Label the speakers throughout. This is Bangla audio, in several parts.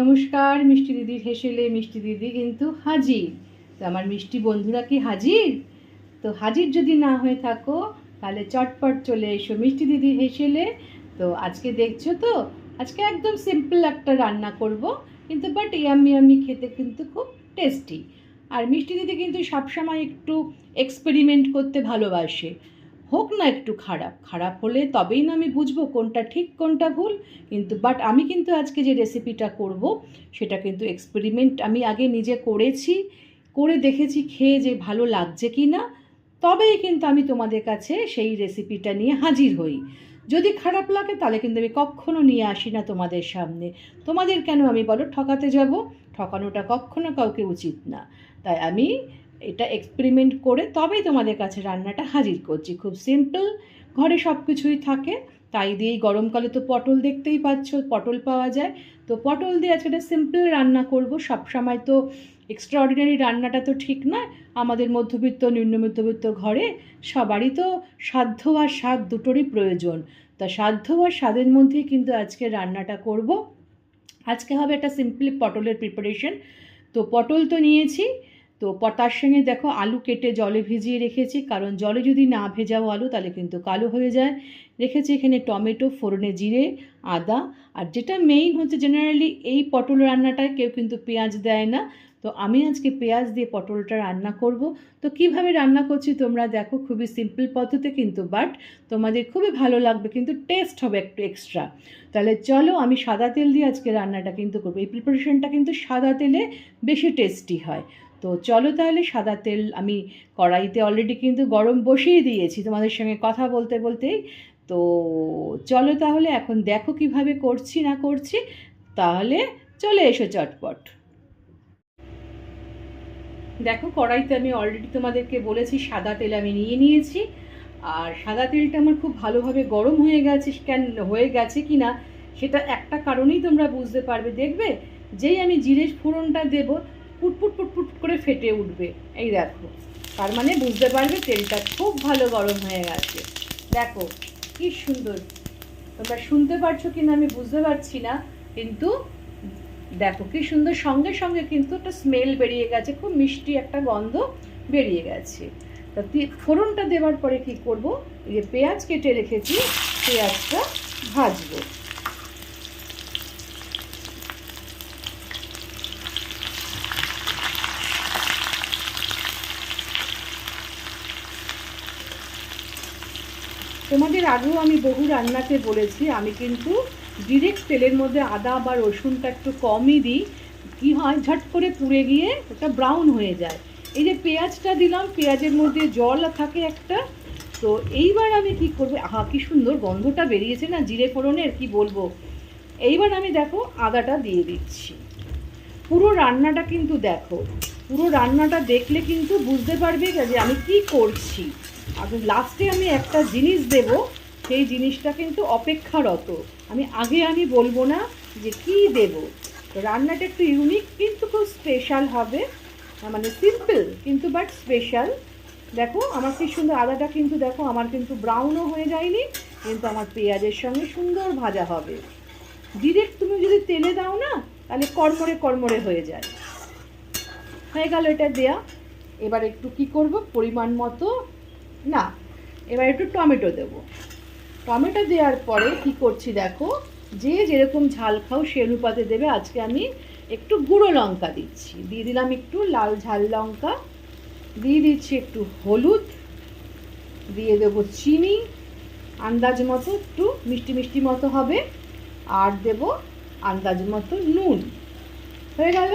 Speaker 1: নমস্কার, মিষ্টি দিদির হেসেলে মিষ্টি দিদি কিন্তু হাজির। তো আমার মিষ্টি বন্ধুরা কি হাজির? তো হাজির যদি না হয়ে থাকো, তাহলে চটপট চলে এসো মিষ্টি দিদির হেসেলে। তো আজকে দেখছ তো, আজকে একদম সিম্পল একটা রান্না করব, কিন্তু বাট ইয়াম্মি ইয়াম্মি খেতে কিন্তু খুব টেস্টি আর মিষ্টি দিদি কিন্তু সবসময় একটু এক্সপেরিমেন্ট করতে ভালোবাসে। হোক না একটু খারাপ খারাপ হলে তবেই না আমি বুঝব কোনটা ঠিক, কোনটা ভুল, কিন্তু বাট আমি কিন্তু আজকে যে রেসিপিটা করব, সেটা কিন্তু এক্সপেরিমেন্ট আমি আগে নিজে করেছি, করে দেখেছি খেয়ে যে ভালো লাগছে কি না তবেই কিন্তু আমি তোমাদের কাছে সেই রেসিপিটা নিয়ে হাজির হই। যদি খারাপ লাগে তাহলে কিন্তু আমি কখনো নিয়ে আসি না তোমাদের সামনে। তোমাদের কেন আমি বলো, ঠকাতে যাব? ঠকানোটা কখনো কাউকে উচিত না। তাই আমি এটা এক্সপেরিমেন্ট করে তবেই তোমাদের কাছে রান্নাটা হাজির করছি। খুব সিম্পল ঘরে সব কিছুই থাকে, তাই দিয়েই গরমকালে তো পটল দেখতেই পাচ্ছ, পটল পাওয়া যায়। তো পটল দিয়ে আজকে একটা সিম্পল রান্না করব। সবসময় তো এক্সট্রাঅর্ডিনারি রান্নাটা তো ঠিক নয়, আমাদের মধ্যবিত্ত নিম্ন মধ্যবিত্ত ঘরে সবারই তো সাধ্য আর স্বাদ দুটোরই প্রয়োজন। তা সাধ্য আর স্বাদের মধ্যেই কিন্তু আজকে রান্নাটা করব। আজকে হবে একটা সিম্পলি পটলের প্রিপারেশন তো পটল তো নিয়েছি তো তার সঙ্গে দেখো আলু কেটে জলে ভিজিয়ে রেখেছি, কারণ জলে যদি না ভেজাও আলু তাহলে কিন্তু কালো হয়ে যায়। রেখেছি এখানে টমেটো, ফোড়নে জিরে, আদা, আর যেটা মেইন হচ্ছে জেনারেলি এই পটল রান্নাটায় কেউ কিন্তু পেঁয়াজ দেয় না। তো আমি আজকে পেঁয়াজ দিয়ে পটলটা রান্না করব। তো কীভাবে রান্না করছি তোমরা দেখো, খুবই সিম্পল পদ্ধতি কিন্তু বাট তোমাদের খুবই ভালো লাগবে, কিন্তু টেস্ট হবে একটু এক্সট্রা তাহলে চলো আমি সাদা তেল দিয়ে আজকে রান্নাটা কিন্তু করব। এই প্রিপারেশনটা কিন্তু সাদা তেলে বেশি টেস্টি হয়। তো চলো তাহলে সাদা তেল আমি কড়াইতে অলরেডি কিন্তু গরম বসিয়ে দিয়েছি তোমাদের সঙ্গে কথা বলতে বলতেই তো চলো তাহলে এখন দেখো কীভাবে করছি না করছি। তাহলে চলে এসো চটপট। দেখো কড়াইতে আমি অলরেডি তোমাদেরকে বলেছি সাদা তেল আমি নিয়ে নিয়েছি। আর সাদা তেলটা আমার খুব ভালোভাবে গরম হয়ে গেছে, কেন হয়ে গেছে কি না সেটা একটা কারণেই তোমরা বুঝতে পারবে। দেখবে যেই আমি জিরে ফোড়নটা দেবো পুটপুট পুটপুট করে ফেটে উঠবে। এই দেখো। তার মানে বুঝতে পারবে তেলটা খুব ভালো গরম হয়ে গেছে। দেখো, কি সুন্দর। তোমরা শুনতে পারছ কি না আমি বুঝতে পারছি না, কিন্তু দেখো কি সুন্দর। সঙ্গে সঙ্গে কিন্তু একটা স্মেল বেরিয়ে গেছে, খুব মিষ্টি একটা গন্ধ বেরিয়ে গেছে। তা, ফোড়নটা দেওয়ার পরে কি করব? এই যে পেঁয়াজ কেটে রেখেছি, পেঁয়াজটা ভাজবো। তোমাদের আগেও আমি বহু রান্নাতে বলেছি, আমি কিন্তু ডিরেক্ট তেলের মধ্যে আদা বা রসুনটা একটু কমই দিই। কি হয়? ঝট করে পুড়ে গিয়ে ওটা ব্রাউন হয়ে যায়। এই যে পেঁয়াজটা দিলাম, পেঁয়াজের মধ্যে জল থাকে একটা, তো এইবার আমি কি করব? আহা, কি সুন্দর গন্ধটা বেরিয়েছে না জিরে ফোড়নের, কি বলব? এইবার আমি দেখো আদাটা দিয়ে দিচ্ছি। পুরো রান্নাটা কিন্তু দেখো, পুরো রান্নাটা দেখলে কিন্তু বুঝতে পারবে যে আমি কি করছি। আর লাস্টে আমি একটা জিনিস দেব, সেই জিনিসটা কিন্তু অপেক্ষারত। আমি আগে আমি বলব না যে কি দেব। রান্নাটা একটু ইউনিক কিন্তু খুব স্পেশাল হবে। মানে সিম্পল কিন্তু বাট স্পেশাল দেখো, আমার কি সুন্দর আদাটা কিন্তু দেখো, আমার কিন্তু ব্রাউনও হয়ে যায়নি, কিন্তু আমার পেঁয়াজের সঙ্গে সুন্দর ভাজা হবে। ডিরেক্ট তুমি যদি তেলে দাও না, তাহলে কড়মড়ে কড়মড়ে হয়ে যায়। হয়ে গেল এটা দেয়া। এবার একটু কি করব? পরিমাণ মতো না, এবার একটু টমেটো দেবো। টমেটো দেওয়ার পরে কি করছি দেখো, যে যেরকম ঝাল খাও সে অনুপাতে দেবে, আজকে আমি একটু গুঁড়ো লঙ্কা দিচ্ছি। দিয়ে দিলাম একটু লাল ঝাল লঙ্কা, দিয়ে দিচ্ছি একটু হলুদ, দিয়ে দেবো চিনি, আন্দাজ মতো একটু মিষ্টি মিষ্টি মতো হবে, আর দেব আন্দাজ মতো নুন। হয়ে গেল?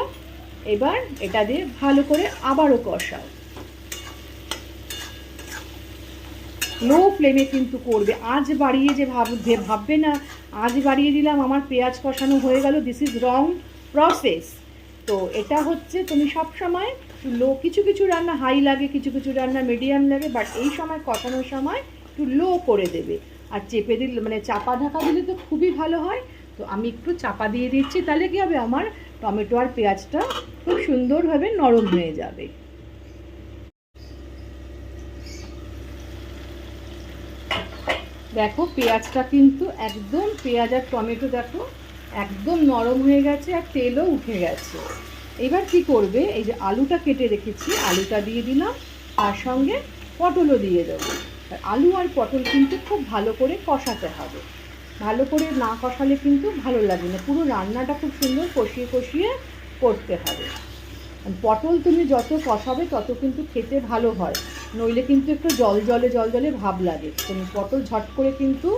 Speaker 1: এবার এটা দিয়ে ভালো করে আবারও কষাও। লো ফ্লেমে কিন্তু করবে। আজ বাড়িয়ে যে ভাব ভাববে না, আজ বাড়িয়ে দিলাম, আমার পেঁয়াজ কষানো হয়ে গেল দিস ইজ রং প্রসেস তো এটা হচ্ছে, তুমি সব সময় লো কিছু কিছু রান্না হাই লাগে, কিছু কিছু রান্না মিডিয়াম লাগে বাট এই সময় কষানোর সময় একটু লো করে দেবে। আর চেপে দিলে মানে চাপা ঢাকা দিলে তো খুবই ভালো হয়। তো আমি একটু চাপা দিয়ে দিচ্ছি, তাহলে কী হবে? আমার টমেটো আর পেঁয়াজটা খুব সুন্দরভাবে নরম হয়ে যাবে। দেখো, পেঁয়াজটা কিন্তু একদম, পেঁয়াজ আর টমেটো দেখো, একদম নরম হয়ে গেছে আর তেলও উঠে গেছে। এবার কি করবে? এই যে আলুটা কেটে রেখেছি, আলুটা দিয়ে দিলাম, তার সঙ্গে পটলও দিয়ে দেবো। আর আলু আর পটল কিন্তু খুব ভালো করে কষাতে হবে। ভালো করে না কষালে কিন্তু ভালো লাগবে না। পুরো রান্নাটা খুব সুন্দর কষিয়ে কষিয়ে করতে হবে। পটল তুমি যত কষাবে, তত কিন্তু খেতে ভালো হয়। নইলে কিন্তু একটু জল জলে জল জলে ভাব লাগে। পটল ঝট করে কিন্তু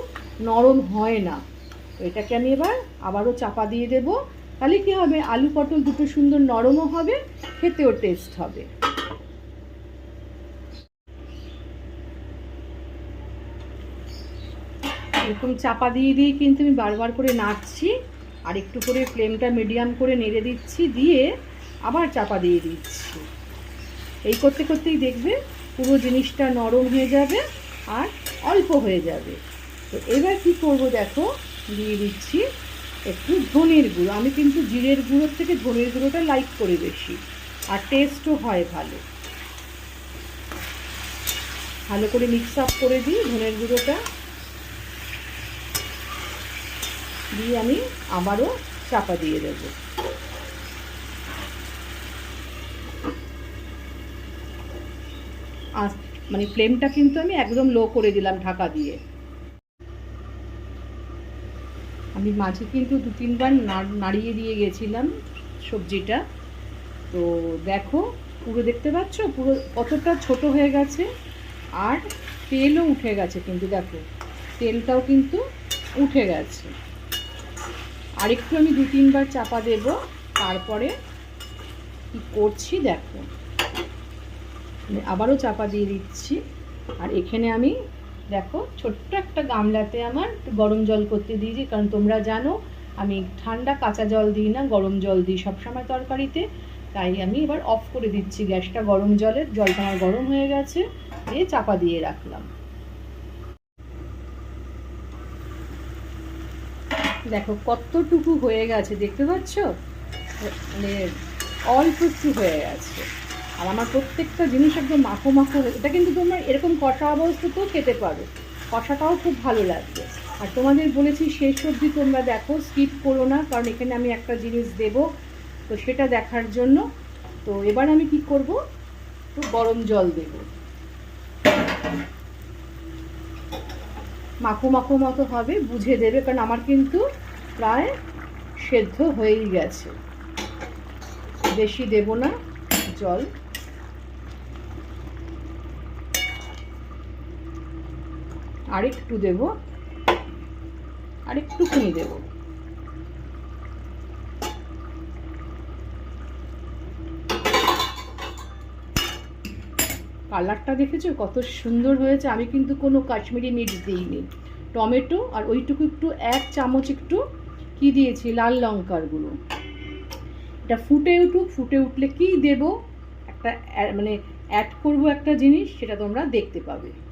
Speaker 1: নরম হয় না। এটাকে আমি এবার আবারও চাপা দিয়ে দেব। তাহলে কি হবে? আলু পটল দুটো সুন্দর নরমও হবে, খেতেও টেস্ট হবে। এরকম চাপা দিয়ে দিয়ে কিন্তু আমি বারবার করে নাড়ছি। আর একটু করে ফ্লেমটা মিডিয়াম করে নেড়ে দিচ্ছি, দিয়ে আবার চাপা দিয়ে দিচ্ছি। এই করতে, করতেই দেখবে পুরো জিনিসটা নরম হয়ে যাবে আর অল্প হয়ে যাবে। তো এবার কি করব দেখো? দিয়ে দিচ্ছি একটু ধনের গুঁড়ো। আমি কিন্তু জিরের গুঁড়োর থেকে ধনের গুঁড়োটা লাইক করে বেশি, আর টেস্টও হয় ভালো। ভালো করে মিক্স আপ করে দিই ধনের গুঁড়োটা। দিয়ে আমি আবারও চাপা দিয়ে দেবো। আর মানে ফ্লেমটা কিন্তু আমি একদম লো করে দিলাম ঢাকা দিয়ে। আমি মাঝে কিন্তু দু তিনবার নাড়িয়ে দিয়ে গেছিলাম সবজিটা। তো দেখো, পুরো দেখতে পাচ্ছ? পুরো কতটা ছোট হয়ে গেছে আর তেলও উঠে গেছে কিন্তু দেখো, তেলটাও কিন্তু উঠে গেছে। আরেকটু আমি দু তিনবার চাপা দেব, তারপরে কি করছি দেখো। আবারও চাপা দিয়ে দিচ্ছি। আর এখানে আমি দেখো ছোট্ট একটা গামলাতে আমার গরম জল করতে দিয়েছি, কারণ তোমরা জানো আমি ঠান্ডা কাঁচা জল দিই না, গরম জল দিই সবসময় তরকারিতে। তাই আমি এবার অফ করে দিচ্ছি গ্যাসটা গরম জলের, জলটা আমার গরম হয়ে গেছে, দিয়ে চাপা দিয়ে রাখলাম। দেখো কতটুকু হয়ে গেছে, দেখতে পাচ্ছ? মানে অল্প একটু হয়ে গেছে। আর আমার প্রত্যেকটা জিনিস একদম মাখো মাখো এটা কিন্তু তোমরা এরকম কষা অবস্থাতেও খেতে পারো। কষাটাও খুব ভালো লাগবে। আর তোমাদের বলেছি শেষ অবধি তোমরা দেখো স্কিপ করো না, কারণ এখানে আমি একটা জিনিস দেব, তো সেটা দেখার জন্য। তো এবার আমি কি করব? একটু গরম জল দেব। মাখো মাখো মতো হবে, বুঝে দেবে, কারণ আমার কিন্তু প্রায় সেদ্ধ হয়েই গেছে। বেশি দেব না জল। আরেকটু দেব। আরেকটুখানি দেব। কালারটা দেখেছ? কত সুন্দর হয়েছে। আমি কিন্তু কোনো কাশ্মীরি মির্চ দিইনি। টমেটো আর ওইটুকু একটু, এক চামচ একটু কি দিয়েছি? লাল লঙ্কার গুঁড়ো। এটা ফুটে উঠুক, ফুটে উঠলে কি দেব? একটা মানে অ্যাড করব একটা জিনিস, সেটা তোমরা দেখতে পাবে।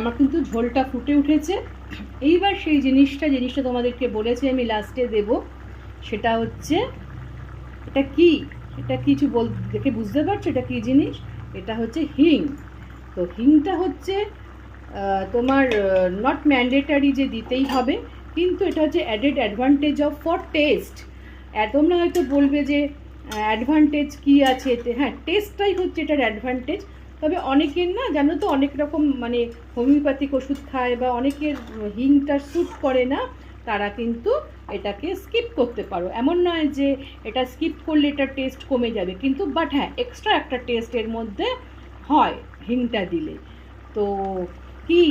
Speaker 1: আমার কিন্তু ঝোলটা ফুটে উঠেছে। এইবার সেই জিনিসটা জিনিসটা তোমাদেরকে বলেছি, আমি লাস্টে দেব। সেটা হচ্ছে, এটা কি? এটা কিছু বল, দেখে বুঝতে পারছ এটা কী জিনিস? এটা হচ্ছে হিং। তো হিংটা হচ্ছে তোমার নট ম্যান্ডেটারি যে দিতেই হবে, কিন্তু এটা হচ্ছে added advantage of for test তোমরা হয়তো বলবে যে অ্যাডভান্টেজ কি আছে এতে? হ্যাঁ টেস্টটাই হচ্ছে এটার অ্যাডভান্টেজ তবে অনেকের না, জানো তো, অনেক রকম মানে হোমিওপ্যাথিক ওষুধ খায় বা অনেকের হিংটা স্যুট করে না, তারা কিন্তু এটাকে স্কিপ করতে পারো। এমন নয় যে এটা স্কিপ করলে এটার টেস্ট কমে যাবে, কিন্তু বাট হ্যাঁ এক্সট্রা একটা টেস্ট এর মধ্যে হয় হিংটা দিলে। তো কি,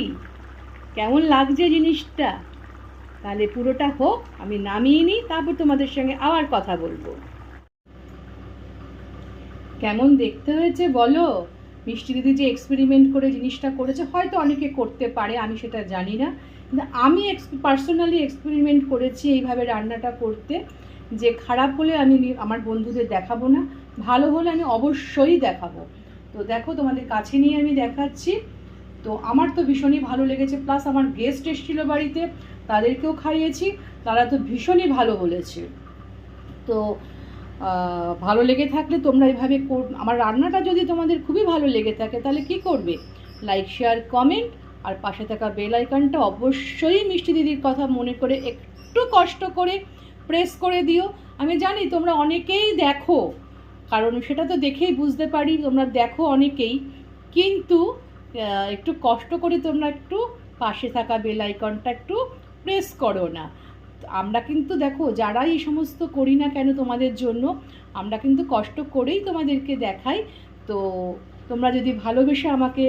Speaker 1: কেমন লাগছে জিনিসটা? তাহলে পুরোটা হোক, আমি নামিয়ে নিই, তারপর তোমাদের সঙ্গে আবার কথা বলব। কেমন দেখতে হয়েছে বলো? মিষ্টি দিদি যে এক্সপেরিমেন্ট করে জিনিসটা করেছে, হয়তো অনেকে করতে পারে, আমি সেটা জানি না। কিন্তু আমি পার্সোনালি এক্সপেরিমেন্ট করেছি এইভাবে রান্নাটা করতে, যে খারাপ হলে আমি আমার বন্ধুদের দেখাবো না, ভালো হলে আমি অবশ্যই দেখাবো। তো দেখো, তোমাদের কাছে নিয়ে আমি দেখাচ্ছি। তো আমার তো ভীষণই ভালো লেগেছে প্লাস আমার গেস্ট এসেছিল বাড়িতে, তাদেরকেও খাইয়েছি, তারা তো ভীষণই ভালো বলেছে। তো ভালো লেগে থাকলে তোমরা এভাবে আমার রান্নাটা যদি তোমাদের খুবই ভালো লেগে থাকে, তাহলে কি করবে? লাইক শেয়ার কমেন্ট আর পাশে থাকা বেল আইকনটা অবশ্যই মিষ্টি দিদির কথা মনে করে একটু কষ্ট করে প্রেস করে দিও। আমি জানি তোমরা অনেকেই দেখো, কারণ সেটা তো দেখেই বুঝতে পারি, তোমরা দেখো অনেকেই। কিন্তু একটু কষ্ট করে তোমরা একটু পাশে থাকা বেল আইকনটা একটু প্রেস করো না। আমরা কিন্তু দেখো, যারাই এই সমস্ত করি না কেন তোমাদের জন্য, আমরা কিন্তু কষ্ট করেই তোমাদেরকে দেখাই। তো তোমরা যদি ভালোবেসে আমাকে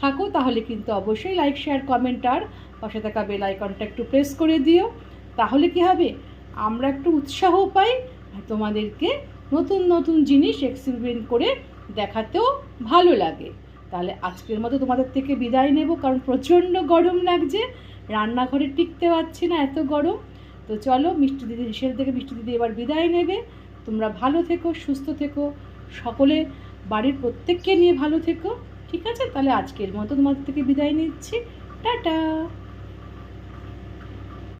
Speaker 1: থাকো, তাহলে কিন্তু অবশ্যই লাইক শেয়ার কমেন্ট আর পাশে থাকা বেল আইকনটা একটু প্রেস করে দিও। তাহলে কি হবে? আমরা একটু উৎসাহ পাই তোমাদেরকে নতুন নতুন জিনিস এক্সপেরিমেন্ট করে দেখাতেও ভালো লাগে। তাহলে আজকের মতো তোমাদের থেকে বিদায় নেব, কারণ প্রচণ্ড গরম লাগছে। রান্নাঘরে টিকতে পারছি না এত গরম। তো চলো মিষ্টি দিদি হেসেল থেকে মিষ্টি দিদি এবার বিদায় নেবে। তোমরা ভালো থেকো, সুস্থ থেকো। সকলে বাড়ির প্রত্যেককে নিয়ে ভালো থেকো। ঠিক আছে? তাহলে আজকের মতো তোমাদের থেকে বিদায় নিচ্ছি। টাটা!